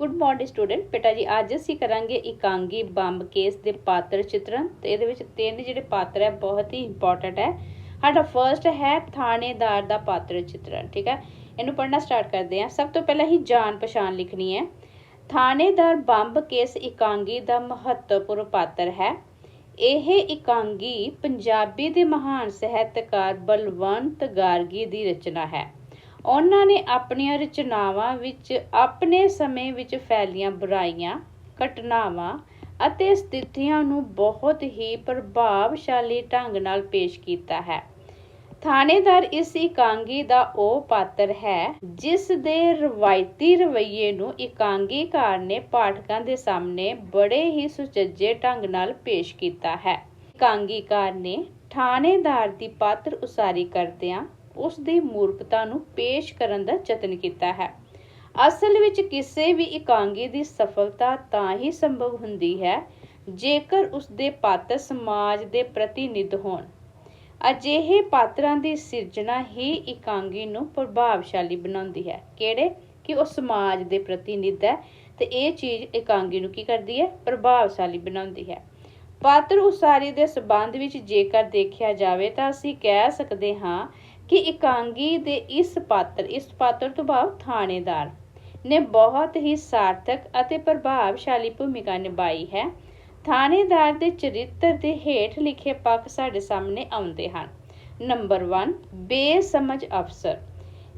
Good morning student ਬੇਟਾ ਜੀ, ਅੱਜ ਅਸੀਂ ਕਰਾਂਗੇ ਇਕਾਂਗੀ ਬੰਬ ਕੇਸ ਦੇ ਪਾਤਰ ਚਿੱਤਰਨ ਤੇ ਇਹਦੇ ਵਿੱਚ ਤਿੰਨ ਜਿਹੜੇ ਪਾਤਰ ਹੈ, ਬਹੁਤ ਹੀ ਇੰਪੋਰਟੈਂਟ ਹੈ। ਸਾਡਾ ਫਰਸਟ ਹੈ ਥਾਣੇਦਾਰ ਦਾ ਪਾਤਰ ਚਿੱਤਰਨ ਠੀਕ ਹੈ? ਇਹਨੂੰ ਪੜ੍ਹਨਾ ਸਟਾਰਟ ਕਰਦੇ ਹਾਂ। ਸਭ ਤੋਂ ਪਹਿਲਾਂ ਹੀ ਜਾਣ ਪਛਾਣ ਲਿਖਣੀ ਹੈ। ਥਾਣੇਦਾਰ ਬੰਬ ਕੇਸ ਇਕਾਂਗੀ ਦਾ ਮਹੱਤਵਪੂਰਨ ਪਾਤਰ ਹੈ। ਇਹ ਇਕਾਂਗੀ ਪੰਜਾਬੀ ਦੇ ਮਹਾਨ ਸਾਹਿਤਕਾਰ ਬਲਵੰਤ ਗਾਰਗੀ ਦੀ ਰਚਨਾ ਹੈ। ਉਹਨਾਂ ਨੇ ਆਪਣੀਆਂ ਰਚਨਾਵਾਂ ਵਿੱਚ ਆਪਣੇ ਸਮੇਂ ਵਿੱਚ ਫੈਲੀਆਂ ਬੁਰਾਈਆਂ, ਘਟਨਾਵਾਂ ਅਤੇ ਸਥਿਤੀਆਂ ਨੂੰ ਬਹੁਤ ਹੀ ਪ੍ਰਭਾਵਸ਼ਾਲੀ ਢੰਗ ਨਾਲ ਪੇਸ਼ ਕੀਤਾ ਹੈ। ਥਾਣੇਦਾਰ ਇਸ ਇਕਾਂਗੀ ਦਾ ਉਹ ਪਾਤਰ ਹੈ, ਜਿਸ ਦੇ ਰਵਾਇਤੀ ਰਵੱਈਏ ਨੂੰ ਇਕਾਂਗੀਕਾਰ ਨੇ ਪਾਠਕਾਂ ਦੇ ਸਾਹਮਣੇ ਬੜੇ ਹੀ ਸੁਚੱਜੇ ਢੰਗ ਨਾਲ ਪੇਸ਼ ਕੀਤਾ ਹੈ। ਇਕਾਂਗੀਕਾਰ ਨੇ ਥਾਣੇਦਾਰ ਦੀ ਪਾਤਰ ਉਸਾਰੀ ਕਰਦਿਆਂ ਉਸ ਦੀ ਮੂਰਖਤਾ ਨੂੰ ਪੇਸ਼ ਕਰਨ ਦਾ ਯਤਨ ਕੀਤਾ ਹੈ। ਅਸਲ ਵਿੱਚ ਕਿਸੇ ਵੀ ਇਕਾਂਗੀ ਦੀ ਸਫਲਤਾ ਤਾਂ ਹੀ ਸੰਭਵ ਹੁੰਦੀ ਹੈ, ਜੇਕਰ ਉਸ ਦੇ ਪਾਤਰ ਸਮਾਜ ਦੇ ਪ੍ਰਤੀਨਿਧ ਹੋਣ। ਅਜਿਹੇ ਪਾਤਰਾਂ ਦੀ ਸਿਰਜਣਾ ਹੀ ਇਕਾਂਗੀ ਨੂੰ ਪ੍ਰਭਾਵਸ਼ਾਲੀ ਬਣਾਉਂਦੀ ਹੈ। ਕਿਹੜੇ? ਕਿ ਉਹ ਸਮਾਜ ਦੇ ਪ੍ਰਤੀਨਿਧ ਹੈ ਤੇ ਇਹ ਚੀਜ਼ ਇਕਾਂਗੀ ਨੂੰ ਕੀ ਕਰਦੀ ਹੈ? ਪ੍ਰਭਾਵਸ਼ਾਲੀ ਬਣਾਉਂਦੀ ਹੈ। ਪਾਤਰ ਉਸਾਰੀ ਦੇ ਸਬੰਧ ਵਿੱਚ ਜੇਕਰ ਦੇਖਿਆ ਜਾਵੇ ਤਾਂ ਅਸੀਂ ਕਹਿ ਸਕਦੇ ਹਾਂ ਕਿ ਇਕਾਂਗੀ ਦੇ ਇਸ ਪਾਤਰ ਇਸ ਪਾਤਰ ਤੋਂ ਭਾਵ ਥਾਣੇਦਾਰ, ਨੇ ਬਹੁਤ ਹੀ ਸਾਰਥਕ ਅਤੇ ਪ੍ਰਭਾਵਸ਼ਾਲੀ ਭੂਮਿਕਾ ਨਿਭਾਈ ਹੈ। ਥਾਣੇਦਾਰ ਦੇ ਚਰਿੱਤਰ ਦੇ ਹੇਠ ਲਿਖੇ ਪੱਖ ਸਾਡੇ ਸਾਹਮਣੇ ਆਉਂਦੇ ਹਨ। ਨੰਬਰ 1 ਬੇਸਮਝ ਅਫਸਰ।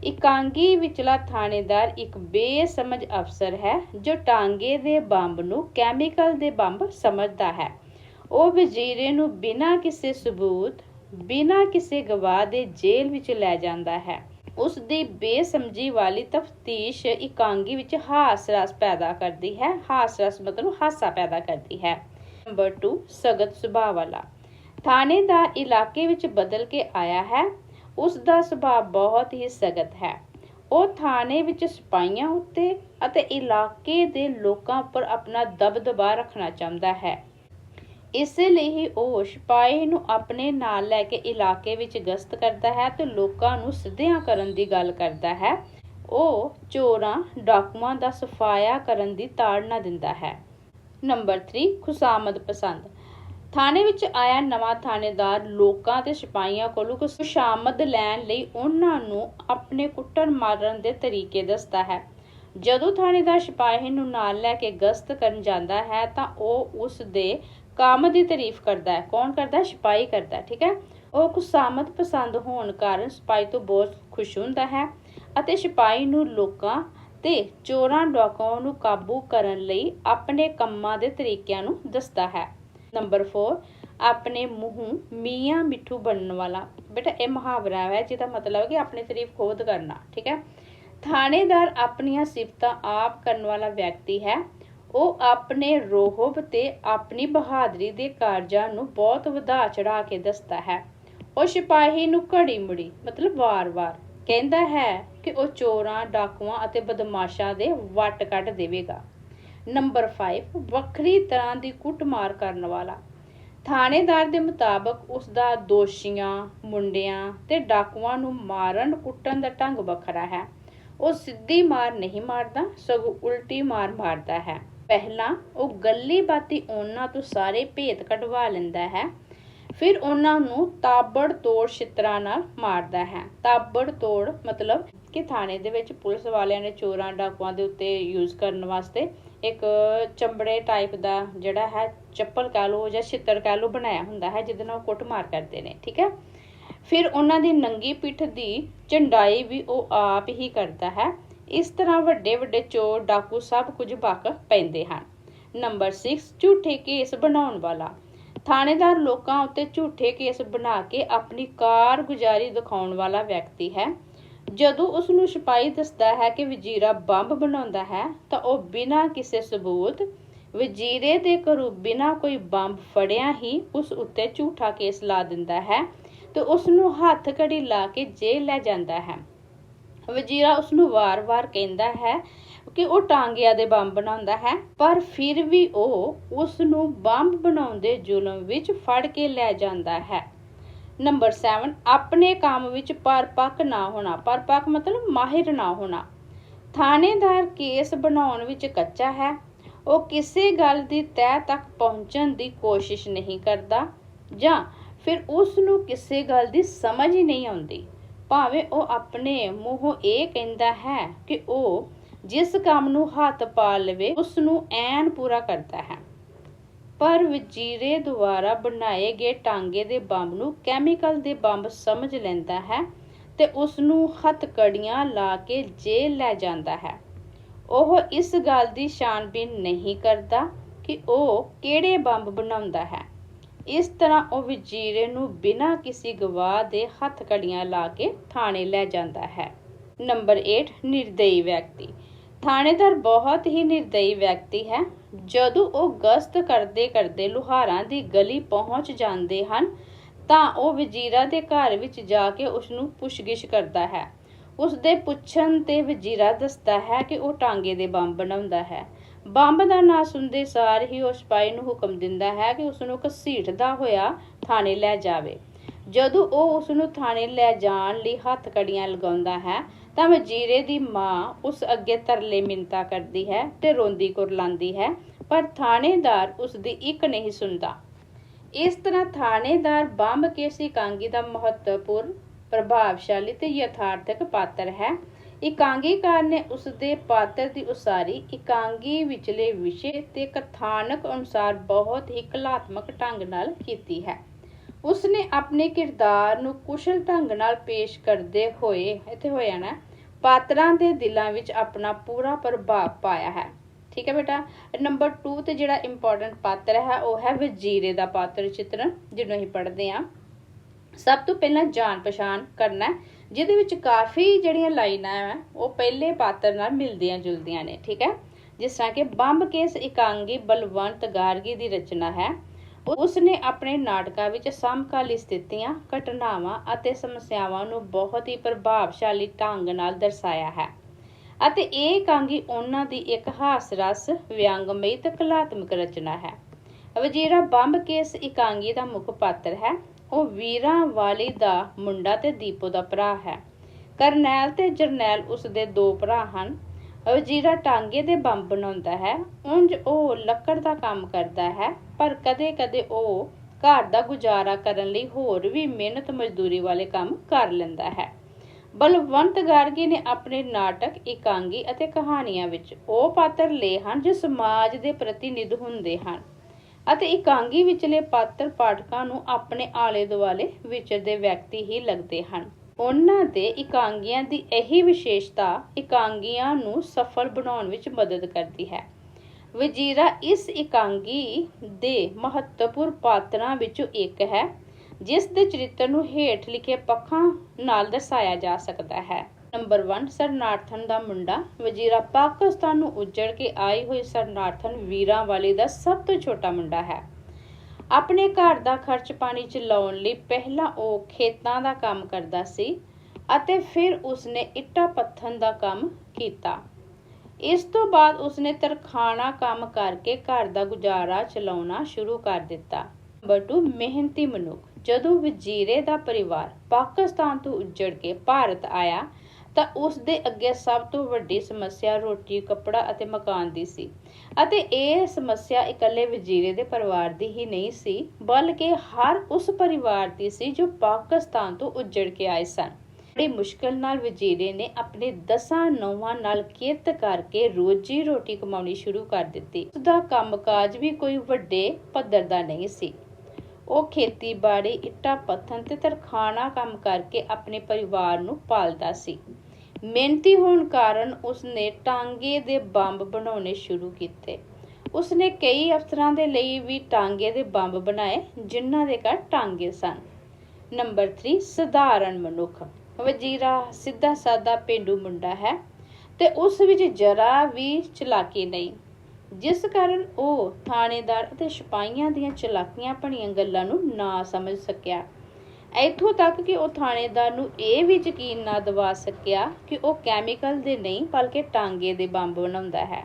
ਇਕਾਂਗੀ ਵਿਚਲਾ ਥਾਣੇਦਾਰ ਇੱਕ ਬੇਸਮਝ ਅਫਸਰ ਹੈ, ਜੋ ਟਾਂਗੇ ਦੇ ਬੰਬ ਨੂੰ ਕੈਮੀਕਲ ਦੇ ਬੰਬ ਸਮਝਦਾ ਹੈ। ਉਹ ਵਜ਼ੀਰੇ ਨੂੰ ਬਿਨਾਂ ਕਿਸੇ ਸਬੂਤ ਬਿਨਾਂ ਕਿਸੇ ਗਵਾਹ ਦੇ ਜੇਲ੍ਹ ਵਿੱਚ ਲੈ ਜਾਂਦਾ ਹੈ। ਉਸ ਦੀ ਬੇਸਮਝੀ ਵਾਲੀ ਤਫਤੀਸ਼ ਇਕਾਂਗੀ ਵਿੱਚ ਹਾਸ ਰਸ ਪੈਦਾ ਕਰਦੀ ਹੈ। ਹਾਸ ਰਸ ਮਤਲਬ ਹਾਸਾ ਪੈਦਾ ਕਰਦੀ ਹੈ। ਨੰਬਰ 2 ਸਗਤ ਸੁਭਾਅ ਵਾਲਾ। ਥਾਣੇ ਦਾ ਇਲਾਕੇ ਵਿੱਚ ਬਦਲ ਕੇ ਆਇਆ ਹੈ। ਉਸ ਦਾ ਸੁਭਾਅ ਬਹੁਤ ਹੀ ਸਖਤ ਹੈ। ਉਹ ਥਾਣੇ ਵਿੱਚ ਸਿਪਾਹੀਆਂ ਉੱਤੇ ਅਤੇ ਇਲਾਕੇ ਦੇ ਲੋਕਾਂ ਉੱਪਰ ਆਪਣਾ ਦਬਦਬਾ ਰੱਖਣਾ ਚਾਹੁੰਦਾ ਹੈ। ਇਸੇ ਲਈ ਹੀ ਉਹ ਸਿਪਾਹੀ ਨੂੰ ਆਪਣੇ ਨਾਲ ਲੈ ਕੇ ਇਲਾਕੇ ਵਿੱਚ ਗਸ਼ਤ ਕਰਦਾ ਹੈ ਤੇ ਲੋਕਾਂ ਨੂੰ ਸਿੱਧਿਆਂ ਕਰਨ ਦੀ ਗੱਲ ਕਰਦਾ ਹੈ। ਉਹ ਚੋਰਾਂ, ਡਾਕੂਆਂ ਦਾ ਸਫਾਇਆ ਕਰਨ ਦੀ ਤਾੜਨਾ ਦਿੰਦਾ ਹੈ। ਨੰਬਰ 3 ਖੁਸ਼ਾਮਦ ਪਸੰਦ। ਥਾਣੇ ਵਿੱਚ ਆਇਆ ਨਵਾਂ ਥਾਣੇਦਾਰ ਲੋਕਾਂ ਤੇ ਸਿਪਾਹੀਆਂ ਕੋਲੋਂ ਖੁਸ਼ਾਮਦ ਲੈਣ ਲਈ ਉਹਨਾਂ ਨੂੰ ਆਪਣੇ ਕੁੱਟਣ ਮਾਰਨ ਦੇ ਤਰੀਕੇ ਦੱਸਦਾ ਹੈ। ਜਦੋਂ ਥਾਣੇਦਾਰ ਸਿਪਾਹੀ ਨੂੰ ਨਾਲ ਲੈ ਕੇ ਗਸ਼ਤ ਕਰਨ ਜਾਂਦਾ ਹੈ ਤਾਂ ਉਹ ਉਸ ਦੇ ਕੰਮ ਦੀ ਤਾਰੀਫ ਕਰਦਾ ਹੈ, ਕੌਣ ਕਰਦਾ ਹੈ? ਸਿਪਾਹੀ ਕਰਦਾ ਹੈ, ਠੀਕ ਹੈ? ਉਹ ਖੁਸ਼ਾਮਦ ਪਸੰਦ ਹੋਣ ਕਾਰਨ ਸਿਪਾਹੀ ਤੋਂ ਬਹੁਤ ਖੁਸ਼ ਹੁੰਦਾ ਹੈ ਅਤੇ ਸਿਪਾਹੀ ਨੂੰ ਲੋਕਾਂ ਤੇ ਚੋਰਾਂ ਡਾਕੂਆਂ ਨੂੰ ਕਾਬੂ ਕਰਨ ਲਈ ਆਪਣੇ ਕੰਮਾਂ ਦੇ ਤਰੀਕਿਆਂ ਨੂੰ ਦੱਸਦਾ ਹੈ। ਨੰਬਰ 4 ਆਪਣੇ ਮੂੰਹ ਮੀਆਂ ਮਿੱਠੂ ਬਣਨ ਵਾਲਾ। ਬੇਟਾ, ਇਹ ਮੁਹਾਵਰਾ ਹੈ, ਜਿਹਦਾ ਮਤਲਬ ਹੈ ਕਿ ਆਪਣੀ ਤਾਰੀਫ ਖੁਦ ਕਰਨਾ, ਠੀਕ ਹੈ? ਥਾਣੇਦਾਰ ਆਪਣੀਆਂ ਸਿਫਤਾਂ ਆਪ ਕਰਨ ਵਾਲਾ ਵਿਅਕਤੀ ਹੈ। ਉਹ ਆਪਣੇ ਰੋਹਬ ਤੇ ਆਪਣੀ ਬਹਾਦਰੀ ਦੇ ਕਾਰਜਾਂ ਨੂੰ ਬਹੁਤ ਵਧਾ ਚੜਾ ਕੇ ਦੱਸਦਾ ਹੈ। ਉਹ ਸਿਪਾਹੀ ਨੂੰ ਘੜੀ ਮੁੜੀ, ਮਤਲਬ ਵਾਰ-ਵਾਰ, ਕਹਿੰਦਾ ਹੈ ਕਿ ਉਹ ਚੋਰਾਂ, ਡਾਕੂਆਂ ਅਤੇ ਬਦਮਾਸ਼ਾਂ ਦੇ ਵੱਟ ਕੱਢ ਦੇਵੇਗਾ। ਨੰਬਰ 5 ਵੱਖਰੀ ਤਰ੍ਹਾਂ ਦੀ ਕੁੱਟਮਾਰ ਕਰਨ ਵਾਲਾ। ਥਾਣੇਦਾਰ ਦੇ ਮੁਤਾਬਕ ਉਸ ਦਾ ਦੋਸ਼ੀਆਂ, ਮੁੰਡਿਆਂ ਤੇ ਡਾਕੂਆਂ ਨੂੰ ਮਾਰਨ, ਕੁੱਟਣ ਦਾ ਢੰਗ ਵੱਖਰਾ ਹੈ। ਉਹ ਸਿੱਧੀ ਮਾਰ ਨਹੀਂ ਮਾਰਦਾ, ਸਗੋਂ ਉਲਟੀ ਮਾਰ ਮਾਰਦਾ ਹੈ। ਪਹਿਲਾਂ ਉਹ ਗੱਲੀ ਬਾਤੀ ਉਹਨਾਂ ਤੋਂ ਸਾਰੇ ਭੇਤ ਕਢਵਾ ਲੈਂਦਾ ਹੈ। ਫਿਰ ਉਹਨਾਂ ਨੂੰ ਤਾਬੜ ਤੋੜ ਛਿੱਤਰਾਂ ਨਾਲ ਮਾਰਦਾ ਹੈ। ਤਾਬੜ ਤੋੜ ਮਤਲਬ ਕਿ ਥਾਣੇ ਦੇ ਵਿੱਚ ਪੁਲਿਸ ਵਾਲਿਆਂ ਨੇ ਚੋਰਾਂ, ਡਾਕੂਆਂ ਦੇ ਉੱਤੇ ਯੂਜ਼ ਕਰਨ ਵਾਸਤੇ ਇੱਕ ਚੰਬੜੇ ਟਾਈਪ ਦਾ ਜਿਹੜਾ ਹੈ, ਚੱਪਲ ਕਹ ਲਓ ਜਾਂ ਛਿੱਤਰ ਕਹ ਲਓ ਬਣਾਇਆ ਹੁੰਦਾ ਹੈ, ਜਿਹਦੇ ਨਾਲ ਉਹ ਕੁੱਟਮਾਰ ਕਰਦੇ ਨੇ, ਠੀਕ ਹੈ? ਫਿਰ ਉਹਨਾਂ ਦੀ ਨੰਗੀ ਪਿੱਠ ਦੀ ਚੰਡਾਈ ਵੀ ਉਹ ਆਪ ਹੀ ਕਰਦਾ ਹੈ। ਇਸ ਤਰ੍ਹਾਂ ਵੱਡੇ ਵੱਡੇ ਚੋਰ, ਡਾਕੂ ਸਭ ਕੁਝ ਬਕ ਪੈਂਦੇ ਹਨ। ਨੰਬਰ 6 ਝੂਠੇ ਕੇਸ ਬਣਾਉਣ ਵਾਲਾ। ਥਾਣੇਦਾਰ ਲੋਕਾਂ ਉੱਤੇ ਝੂਠੇ ਕੇਸ ਬਣਾ ਕੇ ਆਪਣੀ ਕਾਰਗੁਜ਼ਾਰੀ ਦਿਖਾਉਣ ਵਾਲਾ ਵਿਅਕਤੀ ਹੈ। ਜਦੋਂ ਉਸ ਨੂੰ ਸਿਪਾਹੀ ਦੱਸਦਾ ਹੈ ਕਿ ਵਜ਼ੀਰਾ ਬੰਬ ਬਣਾਉਂਦਾ ਹੈ, ਤਾਂ ਉਹ ਬਿਨਾਂ ਕਿਸੇ ਸਬੂਤ ਵਜ਼ੀਰੇ ਦੇ ਘਰੋਂ ਬਿਨਾਂ ਕੋਈ ਬੰਬ ਫੜਿਆ ਹੀ ਉਸ ਉੱਤੇ ਝੂਠਾ ਕੇਸ ਲਾ ਦਿੰਦਾ ਹੈ ਤੇ ਉਸ ਨੂੰ ਹੱਥ ਘੜੀ ਲਾ ਕੇ ਜੇਲ੍ਹ ਲੈ ਜਾਂਦਾ ਹੈ। ਵਜ਼ੀਰਾ ਉਸ ਨੂੰ ਵਾਰ-ਵਾਰ ਕਹਿੰਦਾ ਹੈ ਕਿ ਉਹ ਟਾਂਗਿਆਂ ਦੇ ਬੰਬ ਬਣਾਉਂਦਾ ਹੈ, ਪਰ ਫਿਰ ਵੀ ਉਹ ਉਸ ਨੂੰ ਬੰਬ ਬਣਾਉਣ ਦੇ ਜ਼ੁਲਮ ਵਿੱਚ ਫੜ ਕੇ ਲੈ ਜਾਂਦਾ ਹੈ। ਨੰਬਰ 7 ਆਪਣੇ ਕੰਮ ਵਿੱਚ ਪਰਪੱਕ ਨਾ ਹੋਣਾ। ਪਰਪੱਕ ਮਤਲਬ ਮਾਹਿਰ ਨਾ ਹੋਣਾ। ਥਾਣੇਦਾਰ ਕੇਸ ਬਣਾਉਣ ਵਿੱਚ ਕੱਚਾ ਹੈ। ਉਹ ਕਿਸੇ ਗੱਲ ਦੀ ਤਹਿ ਤੱਕ ਪਹੁੰਚਣ ਦੀ ਕੋਸ਼ਿਸ਼ ਨਹੀਂ ਕਰਦਾ ਜਾਂ ਫਿਰ ਉਸ ਨੂੰ ਕਿਸੇ ਗੱਲ ਦੀ ਸਮਝ ਹੀ ਨਹੀਂ ਆਉਂਦੀ। ਭਾਵੇਂ ਉਹ ਆਪਣੇ ਮੂੰਹੋਂ ਇਹ ਕਹਿੰਦਾ ਹੈ ਕਿ ਉਹ ਜਿਸ ਕੰਮ ਨੂੰ ਹੱਥ ਪਾ ਲਵੇ ਉਸ ਨੂੰ ਐਨ ਪੂਰਾ ਕਰਦਾ ਹੈ। ਪਰ ਵਜ਼ੀਰੇ ਦੁਆਰਾ ਬਣਾਏ ਗਏ ਟਾਂਗੇ ਦੇ ਬੰਬ ਨੂੰ ਕੈਮੀਕਲ ਦੇ ਬੰਬ ਸਮਝ ਲੈਂਦਾ ਹੈ ਤੇ ਉਸ ਨੂੰ ਹੱਥਕੜੀਆਂ ਲਾ ਕੇ ਜੇਲ੍ਹ ਲੈ ਜਾਂਦਾ ਹੈ। ਉਹ ਇਸ ਗੱਲ ਦੀ ਛਾਣਬੀਨ ਨਹੀਂ ਕਰਦਾ ਕਿ ਉਹ ਕਿਹੜੇ ਬੰਬ ਬਣਾਉਂਦਾ ਹੈ। ਇਸ ਤਰ੍ਹਾਂ ਉਹ ਵਜ਼ੀਰੇ ਨੂੰ ਬਿਨਾਂ ਕਿਸੇ ਗਵਾਹ ਦੇ ਹੱਥ ਹੱਥਕੜੀਆਂ ਲਾ ਕੇ ਥਾਣੇ ਲੈ ਜਾਂਦਾ ਹੈ। ਨੰਬਰ 8 ਨਿਰਦਈ ਵਿਅਕਤੀ। ਥਾਣੇਦਾਰ ਬਹੁਤ ਹੀ ਨਿਰਦਈ ਵਿਅਕਤੀ ਹੈ। ਜਦੋਂ ਉਹ ਗਸ਼ਤ ਕਰਦੇ ਕਰਦੇ ਲੁਹਾਰਾਂ ਦੀ ਗਲੀ ਪਹੁੰਚ ਜਾਂਦੇ ਹਨ, ਤਾਂ ਉਹ ਵਜ਼ੀਰਾ ਦੇ ਘਰ ਵਿੱਚ ਜਾ ਕੇ ਉਸ ਨੂੰ ਪੁੱਛਗਿਛ ਕਰਦਾ ਹੈ। ਉਸ ਦੇ ਪੁੱਛਣ ਤੇ ਵਜ਼ੀਰਾ ਦੱਸਦਾ ਹੈ ਕਿ ਉਹ ਟਾਂਗੇ ਦੇ ਬੰਬ ਬਣਾਉਂਦਾ ਹੈ। ਬੰਬ ਦਾ ਨਾਂ ਸੁਣਦੇ ਸਾਰ ਹੀ ਉਹ ਸਿਪਾਹੀ ਨੂੰ ਹੁਕਮ ਦਿੰਦਾ ਹੈ ਕਿ ਉਸ ਨੂੰ ਘਸੀਟਦਾ ਹੋਇਆ ਥਾਣੇ ਲੈ ਜਾਵੇ। ਜਦੋਂ ਉਹ ਉਸ ਨੂੰ ਥਾਣੇ ਲੈ ਜਾਣ ਲਈ ਹੱਥ ਕੜੀਆਂ ਲਗਾਉਂਦਾ ਹੈ, ਤਾਂ ਵਜ਼ੀਰੇ ਦੀ ਮਾਂ ਉਸ ਅੱਗੇ ਤਰਲੇ ਮਿੰਤਾ ਕਰਦੀ ਹੈ ਤੇ ਰੋਂਦੀ ਕੁਰਲਾਉਂਦੀ ਹੈ, ਪਰ ਥਾਣੇਦਾਰ ਉਸ ਦੀ ਇੱਕ ਨਹੀਂ ਸੁਣਦਾ। ਇਸ ਤਰ੍ਹਾਂ ਥਾਣੇਦਾਰ ਬੰਬ ਕੇਸੀ ਕਾਂਗੀ ਦਾ ਮਹੱਤਵਪੂਰਨ, ਪ੍ਰਭਾਵਸ਼ਾਲੀ ਤੇ ਯਥਾਰਥਕ ਪਾਤਰ ਹੈ। ਇਕਾਂਗੀਕਾਰ ਨੇ ਉਸ ਦੇ ਪਾਤਰ ਦੀ ਉਸਾਰੀ ਇਕਾਂਗੀ ਵਿਚਲੇ ਵਿਸ਼ੇ ਤੇ ਕਥਾਨਕ ਅਨੁਸਾਰ ਬਹੁਤ ਹੀ ਕਲਾਤਮਕ ਢੰਗ ਨਾਲ ਕੀਤੀ ਹੈ। ਉਸ ਨੇ ਆਪਣੇ ਕਿਰਦਾਰ ਨੂੰ ਕੁਸ਼ਲ ਢੰਗ ਨਾਲ ਪੇਸ਼ ਕਰਦੇ ਹੋਏ, ਇੱਥੇ ਹੋਇਆ ਨਾ ਪਾਤਰਾਂ ਦੇ ਦਿਲਾਂ ਵਿੱਚ ਆਪਣਾ ਪੂਰਾ ਪ੍ਰਭਾਵ ਪਾਇਆ ਹੈ। ਠੀਕ ਹੈ ਬੇਟਾ, ਨੰਬਰ 2 ਤੇ ਜਿਹੜਾ ਇੰਪੋਰਟੈਂਟ ਪਾਤਰ ਹੈ, ਉਹ ਹੈ ਵਜ਼ੀਰੇ ਦਾ ਪਾਤਰ ਚਿੱਤਰਨ, ਜਿਹਨੂੰ ਅਸੀਂ ਪੜ੍ਹਦੇ ਹਾਂ। ਸਭ ਤੋਂ ਪਹਿਲਾਂ ਜਾਣ ਪਛਾਣ ਕਰਨਾ ਜਿਹਦੇ ਵਿੱਚ ਕਾਫੀ ਜਿਹੜੀਆਂ ਲਾਈਨਾਂ ਹੈ ਉਹ ਪਹਿਲੇ ਪਾਤਰ ਨਾਲ ਮਿਲਦੀਆਂ ਜੁਲਦੀਆਂ ਨੇ, ਠੀਕ ਹੈ? ਜਿਸ ਤਰ੍ਹਾਂ ਕਿ ਬੰਬ ਕੇਸ ਇਕਾਂਗੀ ਬਲਵੰਤ ਗਾਰਗੀ ਦੀ ਰਚਨਾ ਹੈ। ਉਸ ਨੇ ਆਪਣੇ ਨਾਟਕਾਂ ਵਿੱਚ ਸਮਕਾਲੀ ਸਥਿਤੀਆਂ, ਘਟਨਾਵਾਂ ਅਤੇ ਸਮੱਸਿਆਵਾਂ ਨੂੰ ਬਹੁਤ ਹੀ ਪ੍ਰਭਾਵਸ਼ਾਲੀ ਢੰਗ ਨਾਲ ਦਰਸਾਇਆ ਹੈ ਅਤੇ ਇਹ ਇਕਾਂਗੀ ਉਹਨਾਂ ਦੀ ਇੱਕ ਹਾਸ ਰਸ ਵਿਅੰਗਮਈ ਤੇ ਕਲਾਤਮਕ ਰਚਨਾ ਹੈ। ਵਜ਼ੀਰਾ ਬੰਬ ਕੇਸ ਇਕਾਂਗੀ ਦਾ ਮੁੱਖ ਪਾਤਰ ਹੈ। ਉਹ ਵੀਰਾਂ ਵਾਲੀ ਦਾ ਮੁੰਡਾ ਤੇ ਦੀਪੋ ਦਾ ਭਰਾ ਹੈ। ਕਰਨੈਲ ਤੇ ਜਰਨੈਲ ਉਸ ਦੇ ਦੋ ਭਰਾ ਹਨ। ਵਜ਼ੀਰਾ ਟਾਂਗੇ ਦੇ ਬੰਬ ਬਣਾਉਂਦਾ ਹੈ। ਉਂਝ ਉਹ ਲੱਕੜ ਦਾ ਕੰਮ ਕਰਦਾ ਹੈ, ਪਰ ਕਦੇ-ਕਦੇ ਉਹ ਘਰ ਦਾ ਗੁਜ਼ਾਰਾ ਕਰਨ ਲਈ ਹੋਰ ਵੀ ਮਿਹਨਤ ਮਜ਼ਦੂਰੀ ਵਾਲੇ ਕੰਮ ਕਰ ਲੈਂਦਾ ਹੈ। ਬਲਵੰਤ ਗਾਰਗੀ ਨੇ ਆਪਣੇ ਨਾਟਕ, ਇਕਾਂਗੀ ਅਤੇ ਕਹਾਣੀਆਂ ਵਿੱਚ ਉਹ ਪਾਤਰ ਲਏ ਹਨ ਜੋ ਸਮਾਜ ਦੇ ਪ੍ਰਤੀਨਿਧ ਹੁੰਦੇ ਹਨ। ਅਤੇ ਇਕਾਂਗੀ ਵਿਚਲੇ ਪਾਤਰ ਪਾਠਕਾਂ ਨੂੰ ਆਪਣੇ ਆਲੇ ਦੁਆਲੇ ਵਿਚਰਦੇ ਵਿਅਕਤੀ ਹੀ ਲੱਗਦੇ ਹਨ। ਉਹਨਾਂ ਦੇ ਇਕਾਂਗੀਆਂ ਦੀ ਇਹੀ ਵਿਸ਼ੇਸ਼ਤਾ ਇਕਾਂਗੀਆਂ ਨੂੰ ਸਫਲ ਬਣਾਉਣ ਵਿੱਚ ਮਦਦ ਕਰਦੀ ਹੈ। ਵਜ਼ੀਰਾ ਇਸ ਇਕਾਂਗੀ ਦੇ ਮਹੱਤਵਪੂਰਨ ਪਾਤਰਾਂ ਵਿੱਚੋਂ ਇੱਕ ਹੈ, ਜਿਸ ਦੇ ਚਰਿੱਤਰ ਨੂੰ ਹੇਠ ਲਿਖੇ ਪੱਖਾਂ ਨਾਲ ਦਰਸਾਇਆ ਜਾ ਸਕਦਾ ਹੈ। ਨੰਬਰ 1 ਸਰਨਾਰਥਨ ਦਾ ਮੁੰਡਾ। ਵਜ਼ੀਰਾ ਪਾਕਿਸਤਾਨ ਨੂੰ ਉੱਜੜ ਕੇ ਆਈ ਹੋਈ ਸਰਨਾਰਥਨ ਵੀਰਾਂ ਵਾਲੇ ਦਾ ਸਭ ਤੋਂ ਛੋਟਾ ਮੁੰਡਾ ਹੈ। ਆਪਣੇ ਘਰ ਦਾ ਖਰਚ ਪਾਣੀ ਚਲਾਉਣ ਲਈ ਪਹਿਲਾਂ ਉਹ ਖੇਤਾਂ ਦਾ ਕੰਮ ਕਰਦਾ ਸੀ ਅਤੇ ਫਿਰ ਉਸਨੇ ਇੱਟਾਂ ਪੱਥਨ ਦਾ ਕੰਮ ਕੀਤਾ। ਇਸ ਤੋਂ ਬਾਅਦ ਉਸਨੇ ਤਰਖਾਣਾ ਕੰਮ ਕਰਕੇ ਘਰ ਦਾ ਗੁਜ਼ਾਰਾ ਚਲਾਉਣਾ ਸ਼ੁਰੂ ਕਰ ਦਿੱਤਾ। ਨੰਬਰ 2 ਮਿਹਨਤੀ ਮਨੁੱਖ। ਜਦੋਂ ਵਜ਼ੀਰੇ ਦਾ ਪਰਿਵਾਰ ਪਾਕਿਸਤਾਨ ਤੋਂ ਉੱਜੜ ਕੇ ਭਾਰਤ ਆਇਆ ਤਾਂ ਉਸ ਦੇ ਅੱਗੇ ਸਭ ਤੋਂ ਵੱਡੀ ਸਮੱਸਿਆ ਰੋਟੀ, ਕੱਪੜਾ ਅਤੇ ਮਕਾਨ ਦੀ ਸੀ। ਅਤੇ ਇਹ ਸਮੱਸਿਆ ਇਕੱਲੇ ਵਜ਼ੀਰੇ ਦੇ ਪਰਿਵਾਰ ਦੀ ਹੀ ਨਹੀਂ ਸੀ, ਬਲਕਿ ਹਰ ਉਸ ਪਰਿਵਾਰ ਦੀ ਸੀ ਜੋ ਪਾਕਿਸਤਾਨ ਤੋਂ ਉੱਜੜ ਕੇ ਆਏ ਸਨ। ਬੜੀ ਮੁਸ਼ਕਲ ਨਾਲ ਵਜ਼ੀਰੇ ਨੇ ਆਪਣੇ ਦਸਾਂ ਨੌਵਾਂ ਨਾਲ ਕਿਰਤ ਕਰਕੇ ਰੋਜੀ ਰੋਟੀ ਕਮਾਉਣੀ ਸ਼ੁਰੂ ਕਰ ਦਿੱਤੀ। ਉਸ ਦਾ ਕੰਮਕਾਜ ਵੀ ਕੋਈ ਵੱਡੇ ਪੱਧਰ ਦਾ ਨਹੀਂ ਸੀ। ਉਹ ਖੇਤੀਬਾੜੀ, ਇੱਟਾਂ ਪੱਥਨ ਤੇ ਤਰਖਾਣਾ ਕੰਮ ਕਰਕੇ ਆਪਣੇ ਪਰਿਵਾਰ ਨੂੰ ਪਾਲਦਾ ਸੀ। ਮਿਹਨਤੀ ਹੋਣ ਕਾਰਨ ਉਸਨੇ ਟਾਂਗੇ ਦੇ ਬੰਬ ਬਣਾਉਣੇ ਸ਼ੁਰੂ ਕੀਤੇ। ਉਸਨੇ ਕਈ ਅਫਸਰਾਂ ਦੇ ਲਈ ਵੀ ਟਾਂਗੇ ਦੇ ਬੰਬ ਬਣਾਏ, ਜਿਨ੍ਹਾਂ ਦੇ ਘਰ ਟਾਂਗੇ ਸਨ। ਨੰਬਰ 3 ਸਧਾਰਨ ਮਨੁੱਖ। ਵਜ਼ੀਰਾ ਸਿੱਧਾ ਸਾਦਾ ਪਿੰਡੂ ਮੁੰਡਾ ਹੈ ਤੇ ਉਸ ਵਿੱਚ ਜਰਾ ਵੀ ਚਲਾਕੀ ਨਹੀਂ। ਜਿਸ ਕਾਰਨ ਉਹ ਥਾਣੇਦਾਰ ਅਤੇ ਸਿਪਾਹੀਆਂ ਦੀਆਂ ਚਲਾਕੀਆਂ ਭਣੀਆਂ ਗੱਲਾਂ ਨੂੰ ਨਾ ਸਮਝ ਸਕਿਆ। ਇੱਥੋਂ ਤੱਕ ਕਿ ਉਹ ਥਾਣੇਦਾਰ ਨੂੰ ਇਹ ਵੀ ਯਕੀਨ ਨਾ ਦਿਵਾ ਸਕਿਆ ਕਿ ਉਹ ਕੈਮੀਕਲ ਦੇ ਨਹੀਂ, ਬਲਕਿ ਟਾਂਗੇ ਦੇ ਬੰਬ ਬਣਾਉਂਦਾ ਹੈ।